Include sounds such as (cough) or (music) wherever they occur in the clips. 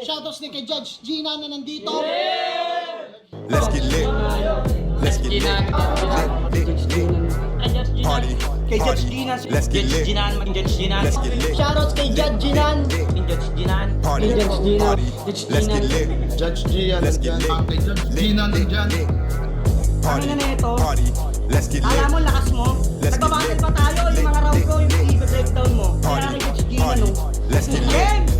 Shoutouts din kay Judge Gina na nandito. Let's get lit. Let's get lit. Lit, lit, lit. Party. Kay Judge. Ginan. Let's get lit. Ginan, maging Judge Ginan. Let's get lit. Shoutouts kay Judge Ginan. Maging Judge Ginan. Party. Judge Gina. Let's get Gina. lit. Judge Gian, Let's get lit. Kay Judge Lit, Gina lit, lit. Party. Ano? Party. Let's get Alam mo, lit. lakas mo. Let's get Nagbabattle lit. pa tayo. Yung mga round ko, yung i-breakdown mo. Kaya Party. kay Judge Party. no? Let's get lit.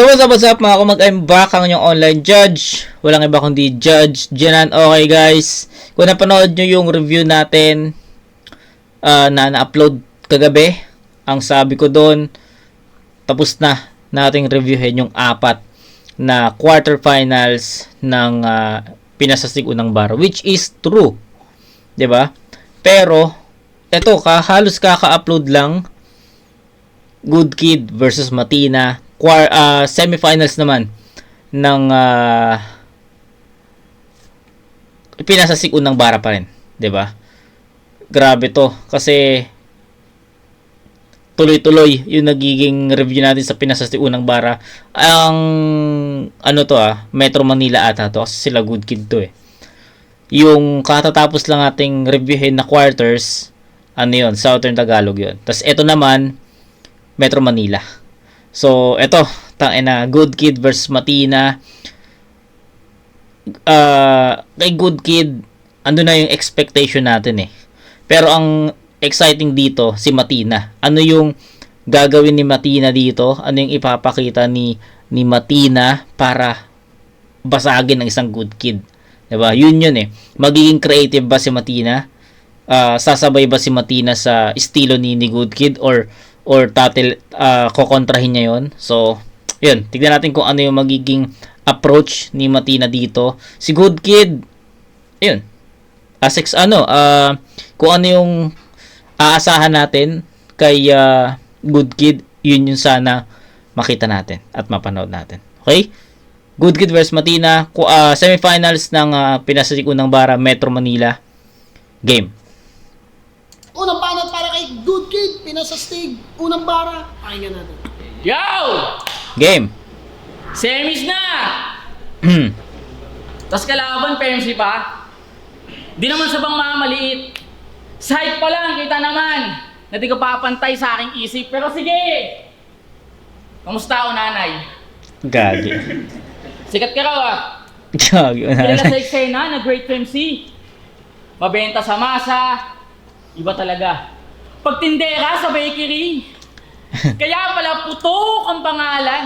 So what's up, what's up mga kumag I'm back ang inyong online judge. Walang iba kundi Judge Janan. Okay guys, kung napanood nyo yung review natin ah, na na-upload kagabi, ang sabi ko doon, tapos na nating reviewin yung apat na quarterfinals ng uh, pinasastig unang bar, which is true. ba? Pero, eto ka, halos kaka-upload lang Good Kid versus Matina. Quar uh, semifinals naman ng uh, pinasasik unang bara pa rin, 'di ba? Grabe to kasi tuloy-tuloy yung nagiging review natin sa pinasasik unang bara. Ang ano to ah, Metro Manila ata to kasi sila Good Kid to eh. Yung katatapos lang ating reviewin na quarters, ano yun, Southern Tagalog yun. Tapos ito naman, Metro Manila. So, eto, tangina, Good Kid versus Matina. Uh, kay Good Kid, ando na yung expectation natin eh. Pero ang exciting dito, si Matina. Ano yung gagawin ni Matina dito? Ano yung ipapakita ni ni Matina para basagin ng isang good kid? 'Di ba? Yun yun eh. Magiging creative ba si Matina? Ah, sasabay ba si Matina sa estilo ni, ni Good Kid or or tatil uh, kokontrahin niya yon so yun tignan natin kung ano yung magiging approach ni Matina dito. Si Good Kid yun. Asex ano ah kung ano yung aasahan natin kay ah, Good Kid yun yung sana makita natin at mapanood natin. Okay? Good Kid versus Matina ah, semifinals ng uh, pinasasik unang bara Metro Manila game. Unang panat para Kid, pinasastig. Unang bara. Pakinggan natin. Yo! game Semis na! Tapos kalaban, pensi pa. Di naman sa bang mamaliit. Side pa lang, kita naman. Na di ko papantay sa aking isip. Pero sige! Kamusta ako, nanay? Gagi. Sikat ka raw ah. Gagi. Kilala sa eksena na Great MC. Mabenta sa masa. Iba talaga. Pagtindera sa bakery. (laughs) Kaya pala putok ang pangalan.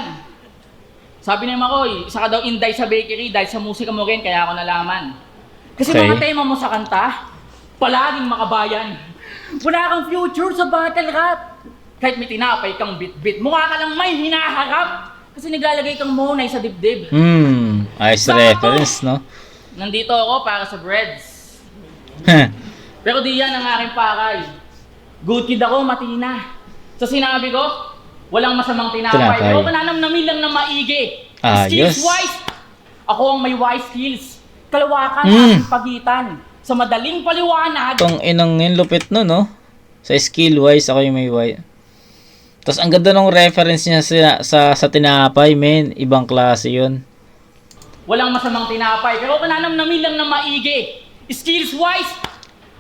Sabi ni Makoy, isa ka daw inday sa bakery dahil sa musika mo rin, kaya ako nalaman. Kasi Okay. mga tema mo sa kanta, palaging makabayan. Wala kang future sa battle rap. Kahit may tinapay kang bit-bit, mukha ka lang may hinaharap. Kasi naglalagay kang monay sa dibdib. Hmm, ayos Sakto. reference, no? Nandito ako para sa breads. (laughs) Pero di yan ang aking pakay. Good kid ako, matina. Sa sinabi ko, walang masamang tinapay. Tinapay. Pero kananamnamin lang na maigi. Ah, skills yes. wise, ako ang may wise skills. Kalawakan Mm. aking pagitan. Sa madaling paliwanag, Tong inang yun, lupit no, no? Sa skill wise, ako yung may wise. Tapos ang ganda ng reference niya sa, sa, sa tinapay, men. Ibang klase yun. walang masamang tinapay. Pero kananamnamin lang na maigi. Skills wise,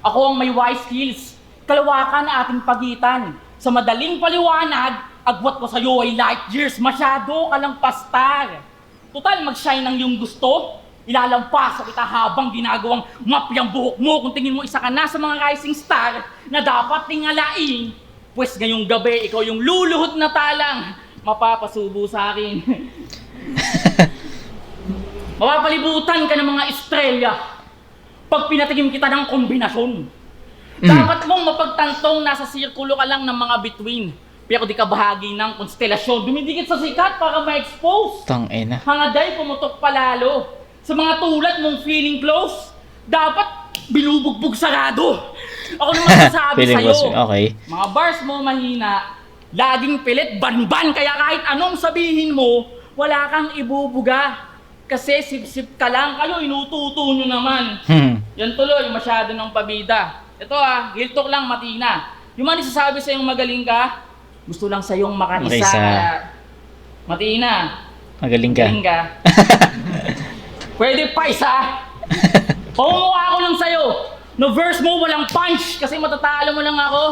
ako ang may wise skills. Kalawakan na ating pagitan. Sa madaling paliwanag, agwat ko sa'yo ay light years. Masyado ka lang pastar. Total, mag-shine ng iyong gusto. Ilalampas sa kita habang ginagawang mapyang buhok mo kung tingin mo isa ka na sa mga rising star na dapat tingalain. Pues ngayong gabi, ikaw yung luluhod na talang mapapasubo sa akin. (laughs) Mapapalibutan ka ng mga estrella pag pinatigim kita ng kombinasyon. Dapat mong mapagtantong nasa sirkulo ka lang ng mga between. Pero di ka bahagi ng konstelasyon. Dumidikit sa sikat para ma-expose. Tang ina. Hangaday pumutok palalo. Sa mga tulad mong feeling close, dapat binubugbog sarado. Ako naman (laughs) sasabi Feeling sa'yo. was okay. Mga bars mo mahina, laging pilit ban-ban, kaya kahit anong sabihin mo, wala kang ibubuga. Kasi sip-sip ka lang, kayo inututo nyo naman. Hmm. Yan tuloy, masyado ng pabida. Ito ah, real talk lang, Matina. Yung mga nagsasabi sa'yong magaling ka, gusto lang sa'yong makaisa. Makaisa. Kaya, Matina, Magaling ka. Galing ka. (laughs) Pwede pa isa. Pumuha ako lang sa'yo. No verse mo, walang punch. Kasi matatalo mo lang ako.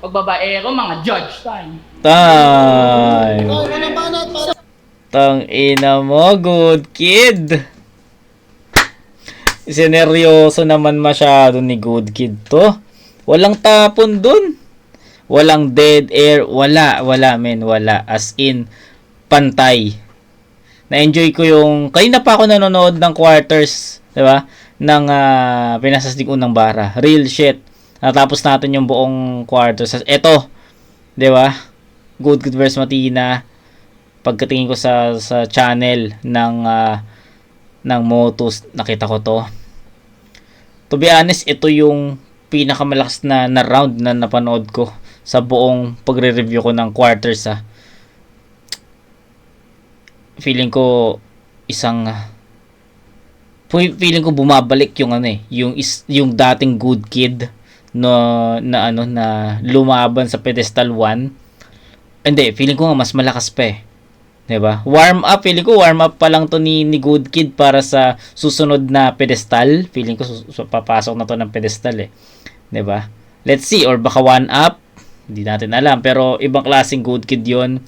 Pag babaero, mga judge time. Time. Tang ina mo, good kid. Sineryoso naman masyado ni good kid to. Walang tapon dun. Walang dead air. Wala, wala men, wala. As in, pantay. Na-enjoy ko yung, kanina pa ako nanonood ng quarters, di ba? Ng uh, pinasastig unang bara. Real shit. Natapos natin yung buong quarters. Eto, di ba? Good Good versus Matina pagkatingin ko sa sa channel ng ah, ng Motus nakita ko to to be honest ito yung pinakamalakas na, na round na napanood ko sa buong pagre-review ko ng quarters ah. feeling ko isang ah, feeling ko bumabalik yung ano eh yung is, yung dating good kid no na ano na lumaban sa pedestal 1 hindi, feeling ko nga mas malakas pa eh. 'Di ba? Warm up, feeling ko warm up pa lang to ni, ni Good Kid para sa susunod na pedestal. Feeling ko sus- papasok na to ng pedestal eh. 'Di ba? Let's see or baka one up. Hindi natin alam pero ibang klaseng Good Kid 'yon.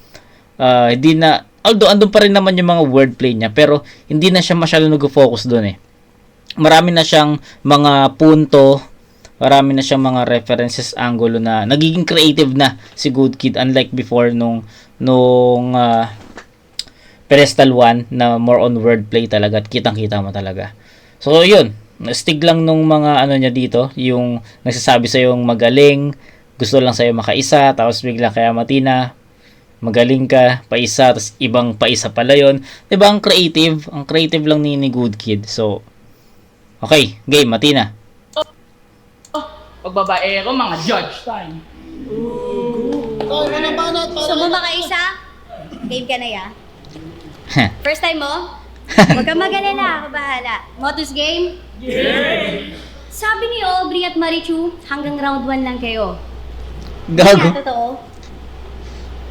Ah, hindi na although andun pa rin naman yung mga wordplay niya pero hindi na siya masyado nag-focus doon eh. Marami na siyang mga punto marami na siyang mga references angulo na nagiging creative na si Good Kid unlike before nung nung ah, Pedestal 1 na more on wordplay talaga at kitang-kita mo talaga. So yun, stig lang nung mga ano niya dito, yung nagsasabi sa yung magaling, gusto lang sa'yo makaisa, tapos bigla kaya matina, magaling ka, paisa, tapos ibang paisa pala yon. 'Di ba ang creative, ang creative lang ni, ni Good Kid. So Okay, game, matina. Pag babaero, mga judge time. Ay, unang banat para Gusto mo makaisa? Game ka na ya? (laughs) First time mo? (laughs) Huwag kang mag-alala, ako bahala. Motus game? Sabi ni Aubrey at Marichu, hanggang round 1 lang kayo. Gago. Kaya totoo?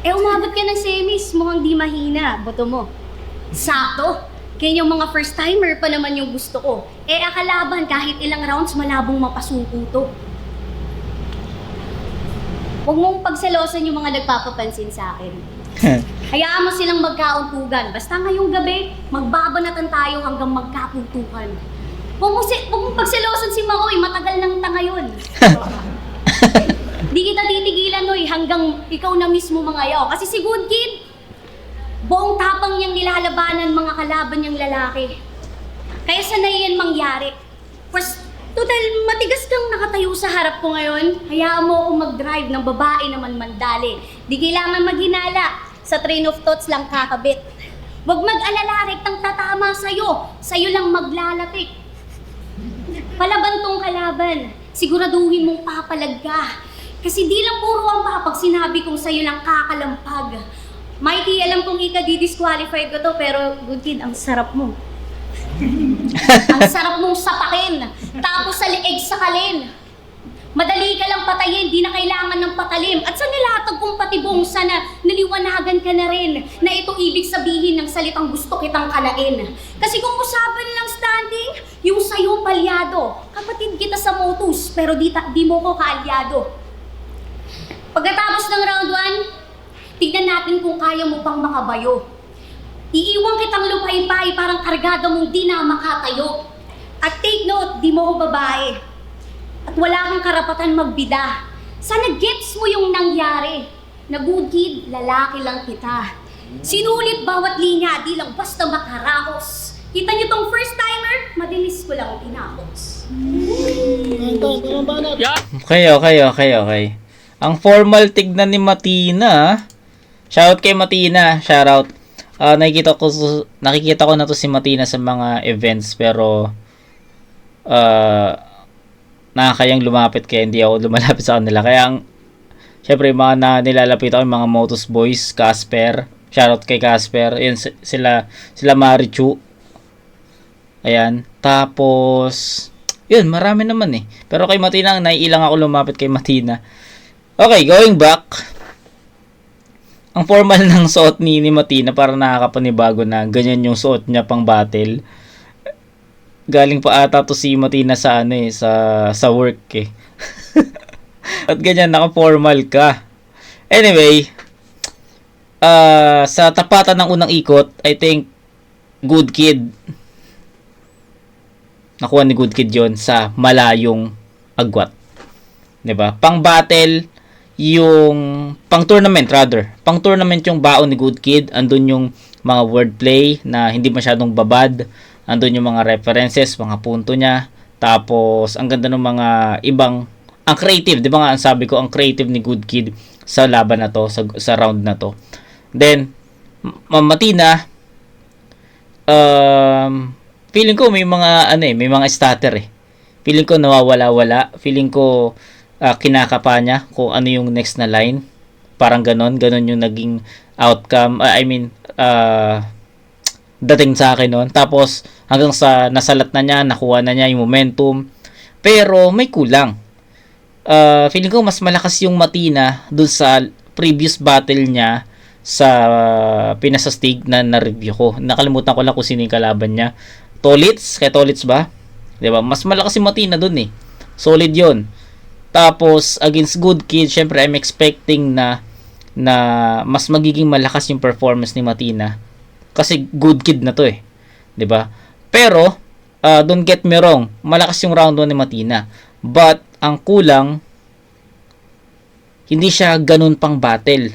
Eh, umabot ka ng semis, mukhang di mahina, boto mo. Sakto! Kaya yung mga first timer pa naman yung gusto ko. Eh, akalaban kahit ilang rounds malabong mapasuko to. Huwag mong pagselosan yung mga nagpapapansin sa akin. (laughs) Hayaan mo silang magkauntugan. Basta ngayong gabi, magbabanatan tayo hanggang magkapuntukan. Huwag mo, si, huwag mong pagselosan si Maoy, matagal nang tanga yun. (laughs) Di kita titigilan, Noy, hanggang ikaw na mismo mga yaw. Kasi si Good Kid, buong tapang niyang nilalabanan mga kalaban niyang lalaki. Kaya sanay yan mangyari. Pues, total, matigas kang nakatayo sa harap ko ngayon. Hayaan mo akong mag-drive ng babae naman mandali. Di kailangan maghinala. Sa train of thoughts lang kakabit. Huwag mag-alala, rektang tatama sa'yo. Sa'yo lang maglalatik. Palaban tong kalaban. Siguraduhin mong papalag ka. Kasi di lang puro ang papag sinabi kong sa'yo lang kakalampag. Mikey, alam kong ika-disqualified ko to, pero good kid, ang sarap mo. (laughs) ang sarap mong sapakin. Tapos sa leeg sakalin. Madali ka lang patayin, di na kailangan ng patalim. At sa nilatag kong patibong sana, naliwanagan ka na rin na ito ibig sabihin ng salitang gusto kitang kalain. Kasi kung usapan lang standing, yung sa'yo palyado. Kapatid kita sa motus, pero di, ta- di mo ko kaalyado. Pagkatapos ng round 1, tignan natin kung kaya mo pang makabayo. Iiwan kitang lupay-pay parang kargada mong di na makatayo. At take note, di mo ko babae. At wala kang karapatan magbida. Sana gets mo yung nangyari. Na good kid, lalaki lang kita. Sinulit bawat linya, di lang basta makarakos. Kita niyo tong first timer, madilis ko lang tinapos. Okay, okay, okay, okay. Ang formal tignan ni Matina. Shoutout kay Matina. Shoutout. Ah, nakikita ko nakikita ko na to si Matina sa mga events pero ah nakakayang lumapit kaya hindi ako lumalapit sa kanila. Kaya ang syempre yung mga na nilalapit ako yung mga Motus Boys, Casper. Shoutout kay Casper. Yun si- sila sila Marichu. Ayan. Tapos yun, marami naman eh. Pero kay Matina, naiilang ako lumapit kay Matina. Okay, going back. Ang formal (laughs) ng suot ni, ni Matina para nakakapanibago na ganyan yung suot niya pang battle. Galing pa ata to si Matina sa ano eh, sa, sa work eh. (laughs) At ganyan, naka-formal ka. Anyway, ah sa tapatan ng unang ikot, I think, good kid. Nakuha ni good kid yon sa malayong agwat. ba? Pang battle yung pang tournament rather. Pang tournament yung baon ni Good Kid, andun yung mga wordplay na hindi masyadong babad, andun yung mga references, mga punto niya. Tapos ang ganda ng mga ibang ang creative, 'di ba nga ang sabi ko, ang creative ni Good Kid sa laban na to, sa, sa round na to. Then M- Matina um feeling ko may mga ano eh, may mga stutter eh. Feeling ko nawawala-wala. Feeling ko ah, kinakapa niya kung ano yung next na line. Parang ganon, ganon yung naging outcome. Ah, I mean, ah, dating sa akin noon. Tapos hanggang sa nasalat na niya, nakuha na niya yung momentum. Pero may kulang. Ah, feeling ko mas malakas yung Matina dun sa previous battle niya sa pinasastig na na-review ko. Nakalimutan ko lang kung sino yung kalaban niya. Tolits? Kay Tolits ba? ba? Mas malakas si Matina dun eh. Solid 'yon. Tapos against Good Kid, syempre I'm expecting na na mas magiging malakas yung performance ni Matina kasi Good Kid na to eh. 'Di ba? Pero uh, don't get me wrong, malakas yung round 1 ni Matina. But ang kulang hindi siya ganun pang battle.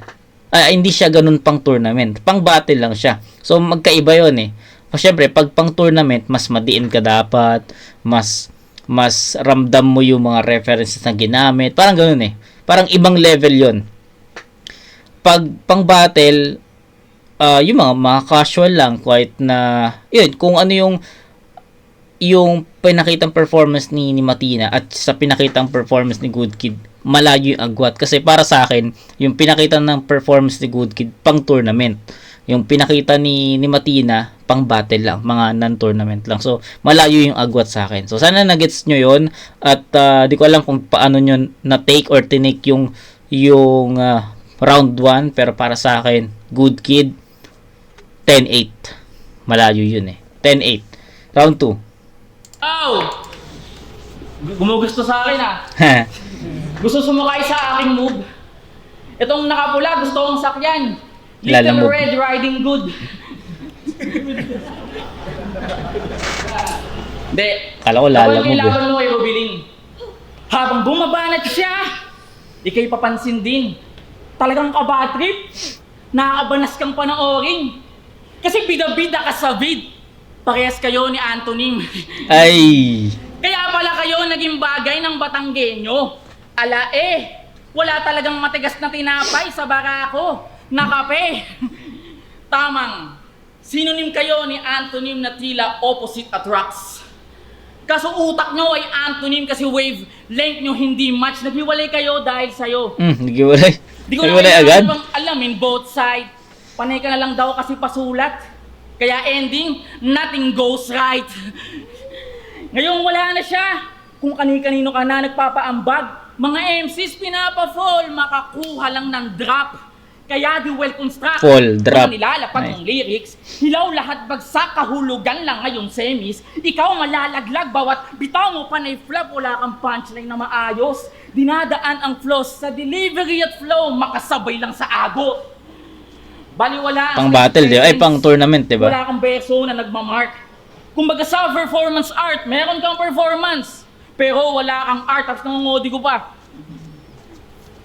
Ah, hindi siya ganun pang tournament. Pang battle lang siya. So magkaiba 'yon eh. O syempre, pag pang tournament, mas madiin ka dapat, mas mas ramdam mo yung mga references na ginamit. Parang ganun eh. Parang ibang level 'yon. Pag pang battle, ah yung mga, mga casual lang, quite na, yun, kung ano yung yung pinakitang performance ni, ni Matina at sa pinakitang performance ni Good Kid, malayo yung agwat. Kasi para sa akin, yung pinakita ng performance ni Good Kid, pang tournament. Yung pinakita ni, ni Matina, pang battle lang, mga non-tournament lang. So, malayo yung agwat sa akin. So, sana nagets nyo yun. At ah, di ko alam kung paano nyo na-take or tinake yung, yung ah, round 1. Pero para sa akin, Good Kid, 10-8. Malayo yun eh. 10-8. Round 2. Oh! Gumugusto sa akin ah. Gusto sumakay sa aking move. Itong nakapula, gusto kong sakyan. Little Lalamove. Red Riding Good. Hindi. Kala ko lalamog yung eh. nilaban mo kay Rubiling. Habang bumabanat siya, ikay papansin din. Talagang kabatrip. Nakakabanas kang panoorin. Kasi bida-bida ka sa vid. Parehas kayo ni Antonym. (laughs) Ay! Kaya pala kayo naging bagay ng Batanggenyo. Ala eh, wala talagang matigas na tinapay sa barako na kape. (laughs) Tamang, sinonym kayo ni antonym na tila opposite attracts. Kaso utak nyo ay antonym kasi wavelength nyo hindi match. Naghiwalay kayo dahil sa'yo. Hmm, nagiwalay. Di ko Nagiwalay na agad? bang alamin both side. Panay ka na lang daw kasi pasulat. Kaya ending, nothing goes right. Ngayon wala na siya. Kung kani-kanino ka na nagpapaambag, mga MCs pinapa-fall, makakuha lang ng drop. Kaya di well constructed. Fall, drop. Mga nilalapag ng lyrics, hilaw lahat bagsak, kahulugan lang ngayon semis. Ikaw malalaglag, bawat bitaw mo pa na flop, wala kang punchline na maayos. Dinadaan ang flows sa delivery at flow, makasabay lang sa agot. Baliwala ang Pang battle, di ba? Ay, pang tournament, di ba? Wala kang beso na nagmamark. Kumbaga sa performance art, meron kang performance. Pero wala kang art, tapos nangungodi ko pa.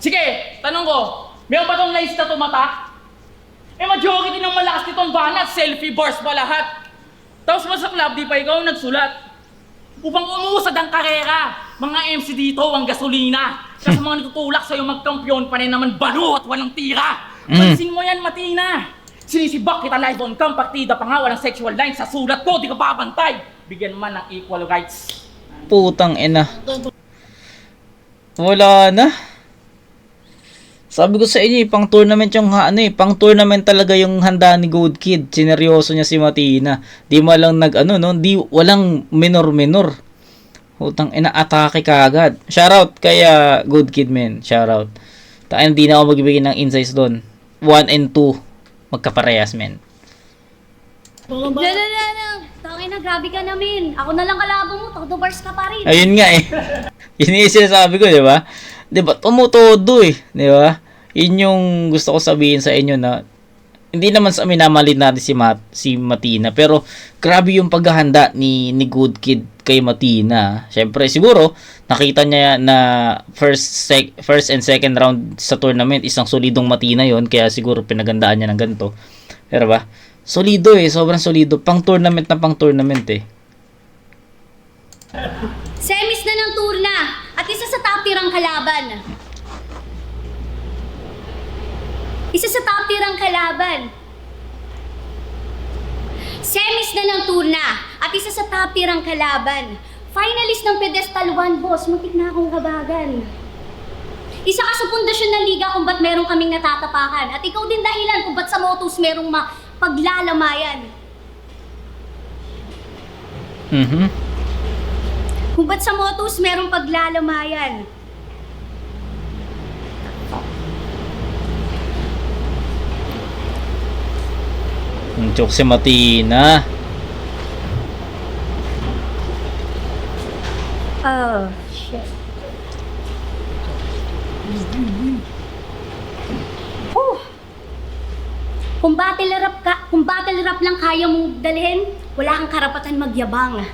Sige, tanong ko, meron ba tong nice na tumatak? Eh, majority ng malakas nitong banat, selfie bars pa lahat. Tapos masaklab, di pa ikaw nagsulat. Upang umusad ang karera, mga MC dito ang gasolina. Kasi mga natutulak sa'yo magkampiyon, panay naman balo at walang tira. Mm. Pansin mo yan, Matina. Sinisibak kita live on cam, partida pa nga, walang sexual line sa sulat ko, di ka babantay. Bigyan man ng equal rights. Putang ina. Wala na. Sabi ko sa inyo, eh, pang tournament yung ano eh, pang tournament talaga yung handa ni Good Kid. Sineryoso niya si Matina. Di mo lang nag ano no, di walang minor-minor. Putang ina atake kagad. Shoutout kay Good Kid men. Shoutout. Tayo hindi na ako magbibigay ng insights doon. 1 and 2 magkaparehas men. Bata. na, na, na. Tangin na, grabe ka namin. Ako na lang kalabo mo, todo bars ka pa rin. Ayun nga eh. (laughs) Yun yung sinasabi ko, di ba? Di ba? Tumutodo eh. Di ba? Yun yung gusto ko sabihin sa inyo na hindi naman sa minamalit natin si, Mat, si Matina pero grabe yung paghahanda ni, ni Good Kid kay Matina. Syempre siguro nakita niya na first sec, first and second round sa tournament isang solidong Matina yon kaya siguro pinagandaan niya ng ganito. Pero ba? Solido eh, sobrang solido. Pang tournament na pang tournament eh. Semis na ng tour na at isa sa top tier ang kalaban. Isa sa top tier ang kalaban. Semis na ng tour na at isa sa top tier ang kalaban. Finalist ng Pedestal 1, boss. Muntik na akong kabagan. Isa ka sa pundasyon ng liga kung ba't meron kaming natatapakan. At ikaw din dahilan kung ba't sa motos merong ma paglalamayan. Mhm. Kung ba't sa motos merong paglalamayan. Ang joke si Matina. Oh, shit. Oh. Kung battle rap ka, kung battle rap lang kaya mong dalhin, wala kang karapatan magyabang.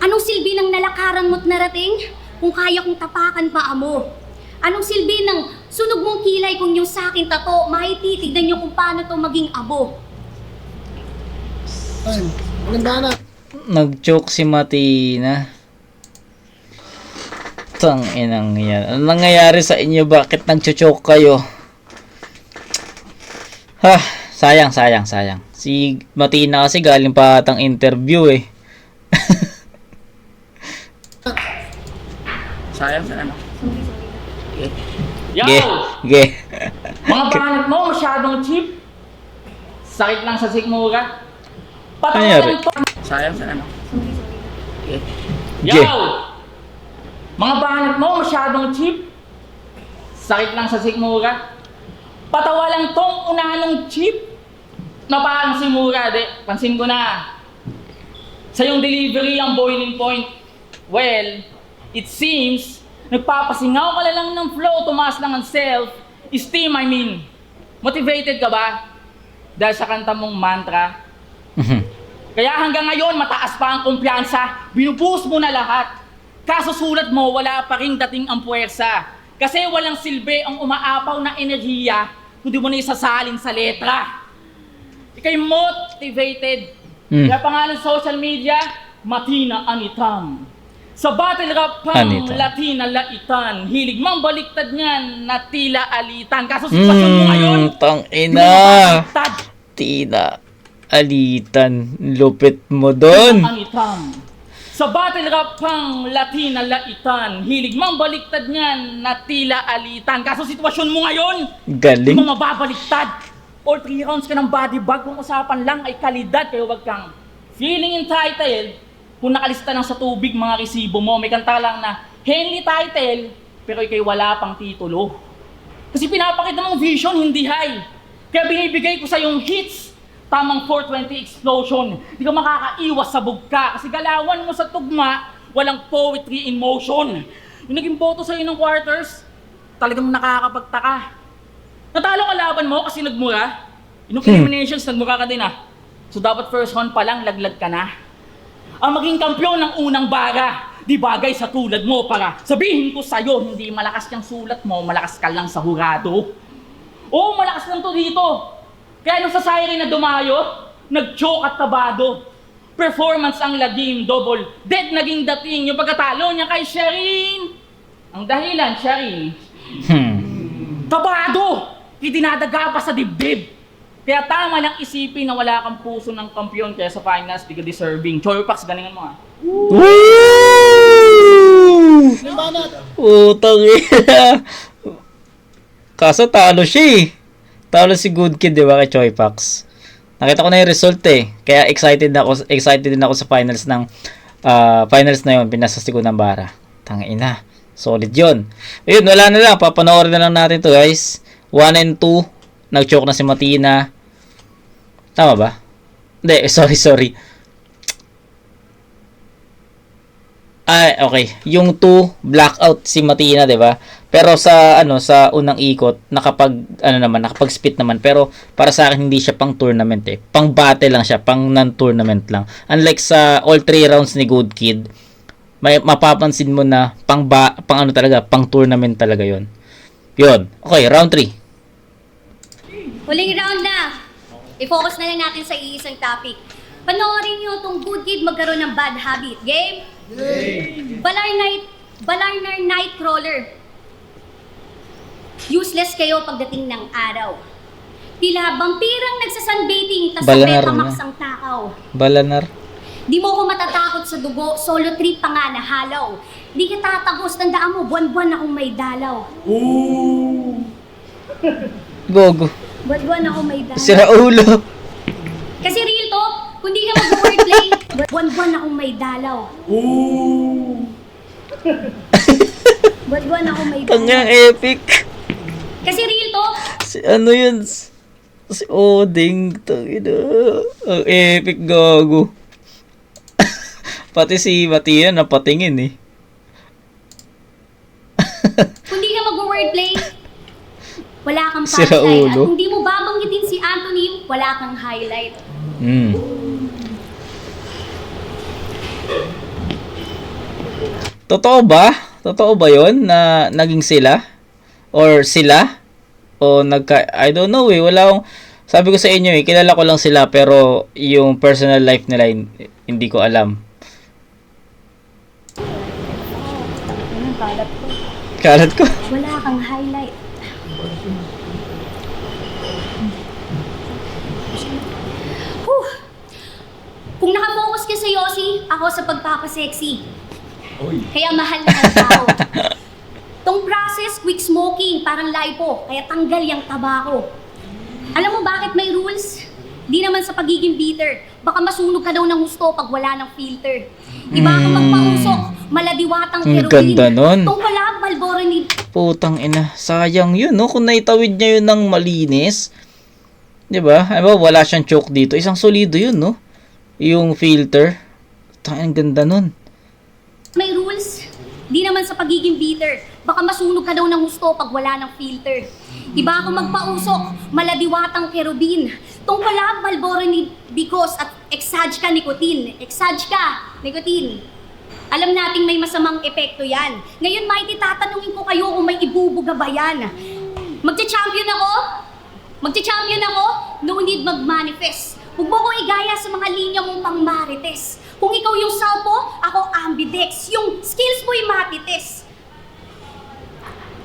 Anong silbi ng nalakaran mo't narating? Kung kaya kong tapakan pa amo. Anong silbi ng sunog mong kilay kung yung sa akin tato, mahiti, tignan nyo kung paano to maging abo. Ayun. Maganda na. Nag-joke si Matina. Tang inang yan. Ano nangyayari sa inyo? Bakit nag-choke kayo? Ha, sayang, sayang, sayang. Si Matina kasi galing pa atang interview eh. (laughs) Sayang sa ano? Yo! Ge, ge. Mga banat mo, masyadong cheap. Sakit lang sa? Patawalan to. Sayang sa ano? Ge. Yo! Mga banat mo, masyadong cheap. Sakit lang sa sikmura. Patawa lang tong unanong cheap. Na parang si Mura, de. Pansin ko na. Sa yung delivery ang boiling point. Well, it seems, nagpapasingaw ka lang ng flow, tumaas lang ang self. Esteem, I mean. Motivated ka ba? Dahil sa kanta mong mantra, kaya hanggang ngayon, mataas pa ang kumpiyansa. Binubuhos mo na lahat. Kaso sulat mo, wala pa ring dating ang puwersa. Kasi walang silbi ang umaapaw na enerhiya kundi mo na isasalin sa letra. Ika'y motivated. Mm. Kaya pangalan social media, Matina Anitam. Sa battle rap pang. Latina Laitan, hilig mang baliktad niyan na tila alitan. Kaso sitwasyon mo ngayon, Mm, tang ina. mabaliktad. Tina. Alitan. Lupit mo doon. Anitam. Sa battle rap pang Latina Laitan, hilig mang baliktad niyan na tila alitan. Kaso sitwasyon mo ngayon, hindi Galing. mo mababaliktad. All three rounds ka ng body bag kung usapan lang ay kalidad kaya wag kang feeling entitled kung nakalista lang sa tubig mga resibo mo. May kanta lang na Henley title pero ikay wala pang titulo. Kasi pinapakita mong vision, hindi high. Kaya binibigay ko sa yung hits, tamang 420 explosion. Hindi ka makakaiwas sa bugka kasi galawan mo sa tugma, walang poetry in motion. Yung naging boto sa'yo ng quarters, talagang nakakapagtaka. Natalo ka laban mo kasi nagmura. Yung eliminations, nagmura ka din ah. So dapat first round pa lang, laglag ka na. Ang maging kampyon ng unang bara, di bagay sa tulad mo para sabihin ko sa'yo, hindi malakas yung sulat mo, malakas ka lang sa hurado. Oo, malakas lang to dito. Kaya nung sa siren na dumayo, nag-choke at kabado. Performance ang lagim, double, dead naging dating yung pagkatalo niya kay Sherin. Ang dahilan, Sherin, Hmm. Kabado! Idinadaga pa sa dibdib. Kaya tama lang isipin na wala kang puso ng kampiyon kaya sa finals, di ka deserving. Choypax, galingan mo ah. Woo! Utang ina. Kaso talo siya eh. Talo si Good Kid, di ba, kay Choi Pax. Nakita ko na yung result eh. Kaya excited na ako, excited din ako sa finals ng ah, finals na yun. Pinasastiko ng bara. Tangina. Solid yun. Ayun, wala na lang. Papanoorin na lang natin to guys. 1 and 2. Nag-choke na si Matina. Tama ba? Hindi, (laughs) sorry, sorry. Ay, okay. Yung 2, blackout si Matina, 'di ba? Pero sa ano, sa unang ikot, nakapag ano naman, nakapag-spit naman. Pero para sa akin hindi siya pang tournament eh. Pang battle lang siya, pang non-tournament lang. Unlike sa all three rounds ni Good Kid, may mapapansin mo na pang ba, pang ano talaga, pang tournament talaga 'yon. 'Yon. Okay, round 3. Huling round na. I-focus na lang natin sa iisang topic. Panoorin nyo itong good kid magkaroon ng bad habit. Game? Game! Balar Night, Balarnar Nightcrawler. Useless kayo pagdating ng araw. Tila vampirang nagsasunbathing tas Balanar sa na. Betamax ang takaw. Balanar. Di mo ko matatakot sa dugo, solo trip pa nga na halaw. Di ka tatagos, tandaan mo, buwan-buwan akong may dalaw. Gogo. Buwan-buwan akong may dalaw. Sira ulo. Kasi real to, kung di ka mag-wordplay, buwan-buwan akong may dalaw. Buwan-buwan akong may dalaw. epic. Kasi real to, Si ano yun? Si Oding. Tangina. Ang epic gago. (laughs) Pati si Matia napatingin eh. (laughs) kung di ka mag-wordplay, wala kang punchline. At kung di mo babanggitin si Anthony, wala kang highlight. Hmm. Totoo ba? Totoo ba yon na naging sila? Or sila? O nagka... I don't know eh. Wala akong... Sabi ko sa inyo eh, kilala ko lang sila pero yung personal life nila hin- hindi ko alam. Kalat ko. Wala kang highlight. Whew. Kung nakafocus ka sa Yossi, ako sa pagpapasexy. Kaya mahal na ng tao. (laughs) Tong process, quick smoking, parang lipo, kaya tanggal yung tabako. Alam mo bakit may rules? Di naman sa pagiging bitter. Baka masunog ka daw ng gusto pag wala ng filter. Di ba ka magpausok, maladiwatang Ang heroin. ganda nun. Tong pala, Balbora ni Putang ina, sayang yun, no? Kung naitawid niya yun ng malinis, di ba? Ba, wala siyang choke dito. Isang solido yun, no? Yung filter. Tangin, ang ganda nun. May rules. Di naman sa pagiging bitter. Baka masunog ka daw ng gusto pag wala ng filter. Iba ako magpausok, maladiwatang kerubin. Tong pala, Balbora ni Bicos at exage ka nicotine. Exage ka, nicotine. Alam nating may masamang epekto yan. Ngayon, mighty, tatanungin ko kayo kung may ibubuga ba yan. Magcha-champion ako? Magcha-champion ako? No need mag-manifest. Huwag mo ko igaya sa mga linya mong pang marites. Kung ikaw yung Salpo, ako ambidex. Yung skills mo'y matites.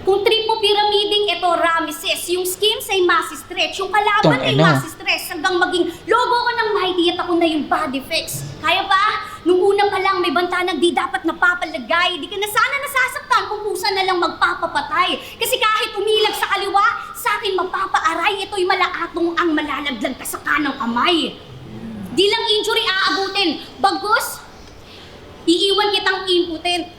Kung trip mo pyramiding, ito Ramesses. Yung skills ay mass stretch. Yung kalaban Tong ay ina. mass stress. Hanggang maging logo ko ng mighty at ako na yung body fix. Kaya ba? Nung una pa lang may bantanag di dapat napapalagay. Di ka na sana nasasaktan kung pusa na lang magpapapatay. Kasi kahit umilag sa kaliwa, sa akin mapapaaray. Ito'y malaatong ang malalaglag ka sa kanang kamay. Di lang injury aabutin. Bagos, iiwan kitang impotent.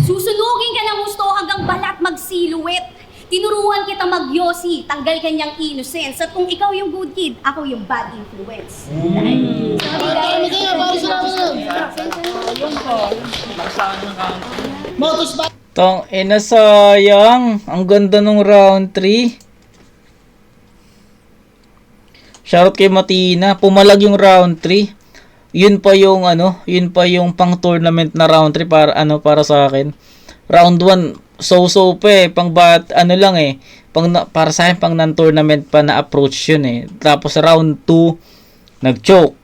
Susunugin ka ng gusto hanggang balat mag-silhouette. Tinuruan kita magyosi, tanggal kanyang innocence. At kung ikaw yung good kid, ako yung bad influence. Sorry Ano guys. Para sila Motos ba? Tong ina, sayang. Ang ganda nung round 3. Shoutout kay Matina. Pumalag yung round 3. Yun pa yung ano, yun pa yung pang tournament na round 3 para ano para sa akin. Round 1 so-so pa eh, pang bat ano lang eh. Pang para sa akin pang non-tournament pa na approach yun eh. Tapos round 2 nag-choke.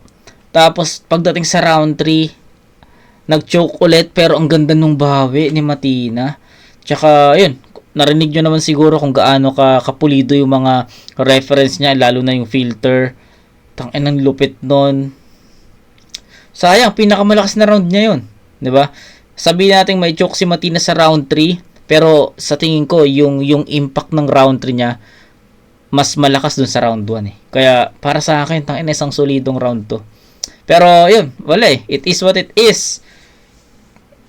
Tapos pagdating sa round 3 nag-choke ulit pero ang ganda nung bawi ni Matina. Tsaka yun, narinig nyo naman siguro kung gaano ka kapulido yung mga reference niya, lalo na yung filter. Tangin ng lupit nun. Sayang, pinakamalakas na round niya yun. ba? Sabihin natin may choke si Matina sa round 3, pero sa tingin ko, yung, yung impact ng round 3 niya, mas malakas dun sa round 1 eh. Kaya, para sa akin, tangin isang solidong round to. Pero, yun, wala eh. It is what it is.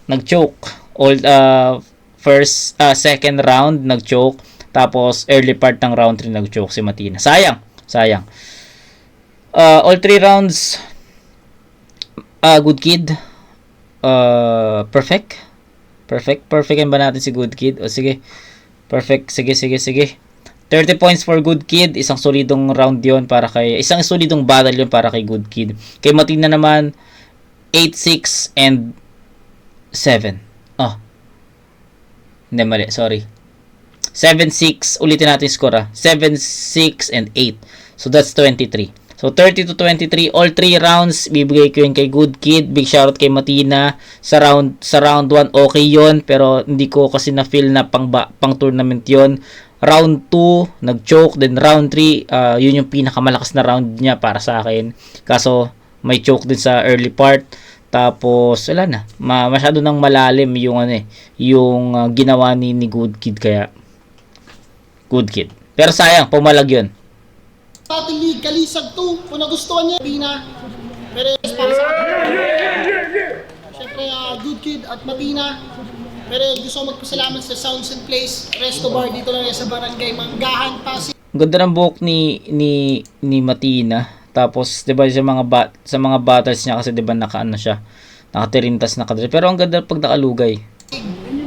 Nag-choke. All, uh, first, uh, second round, nag-choke. Tapos, early part ng round 3, nag-choke si Matina. Sayang. Sayang. Uh, all three rounds, uh, good kid. Uh, perfect. Perfect. Perfectin ba natin si good kid? O sige. Perfect. Sige, sige, sige. 30 points for good kid. Isang solidong round yon para kay... Isang solidong battle yon para kay good kid. Kay Matina naman, 8-6 and 7. Hindi, mali. Sorry. 7-6. Ulitin natin yung score ah. 7-6 and 8. So that's 23. So 30 to 23, all 3 rounds bibigay ko yun kay Good Kid. Big shoutout kay Matina. Sa round sa round 1 okay yon pero hindi ko kasi na feel na pang pang tournament yon. Round 2 nag-choke then round 3 uh, yun yung pinakamalakas na round niya para sa akin. Kaso may choke din sa early part. Tapos wala na. Ma masyado nang malalim yung ano eh, yung uh, ginawa ni, ni Good Kid kaya Good Kid. Pero sayang, pumalag yun. Battle League, Kalisag 2, kung nagustuhan niya, Pina. Pero para sa Siyempre, ah, Good Kid at Matina. Pero gusto ko magpasalamat sa Sounds and Place Resto Bar dito lang yan sa Barangay Manggahan, Pasig. Ang ganda ng buhok ni ni ni Matina. Tapos 'di ba sa mga bat sa mga battles niya kasi 'di ba nakaano siya. Nakatirintas nakadre. Pero ang ganda pag nakalugay.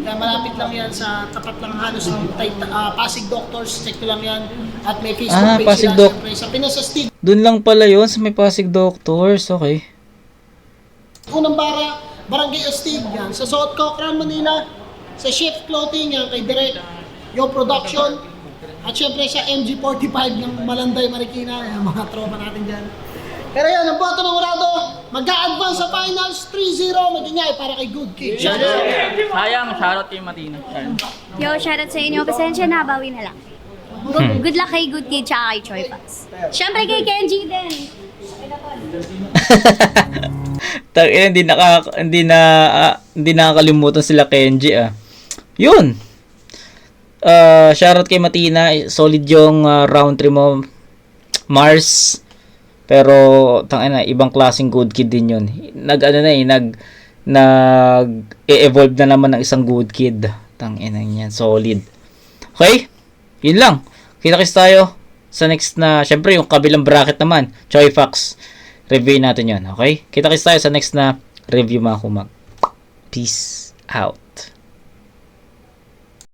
Na malapit lang yan sa tapat lang halos ng ah, Pasig Doctors. Check ko lang yan. At may Facebook Ah, page Pasig sila, Doc. siyempre. Sa Pinasastig, Doon lang pala 'yon sa may Pasig Doctors. Okay. unang bara, Barangay Astig yan. Sa ko, Crown Manila. Sa Shift Clothing yan, kay Direk. Yo Production. At syempre sa MG45 ng Malanday, Marikina. Yan, mga tropa natin dyan. Pero yan, ang boto ng Urado, mag-a-advance sa finals 3-0. Magingay para kay Good Kid. Sayang, shoutout kay Matina. Yo, shoutout sa inyo. Pasensya na, bawi na lang. Good luck kay Good Kid tsaka kay Choi Pax. Siyempre kay Kenji din. (laughs) Tang ina, hindi naka hindi na ah, hindi nakakalimutan sila Kenji ah. 'Yun. Uh, shoutout kay Matina, solid yung ah, round 3 mo. Mars. Pero tangina, ibang klaseng good kid din 'yun. Nag ano na eh, nag nag evolve na naman ng isang good kid. Tangina niyan, solid. Okay? Yun lang. Kita-kits tayo sa next na, syempre yung kabilang bracket naman, Choi Fox. Review natin yun, okay? Kita-kits tayo sa next na review mga kumag. Peace out.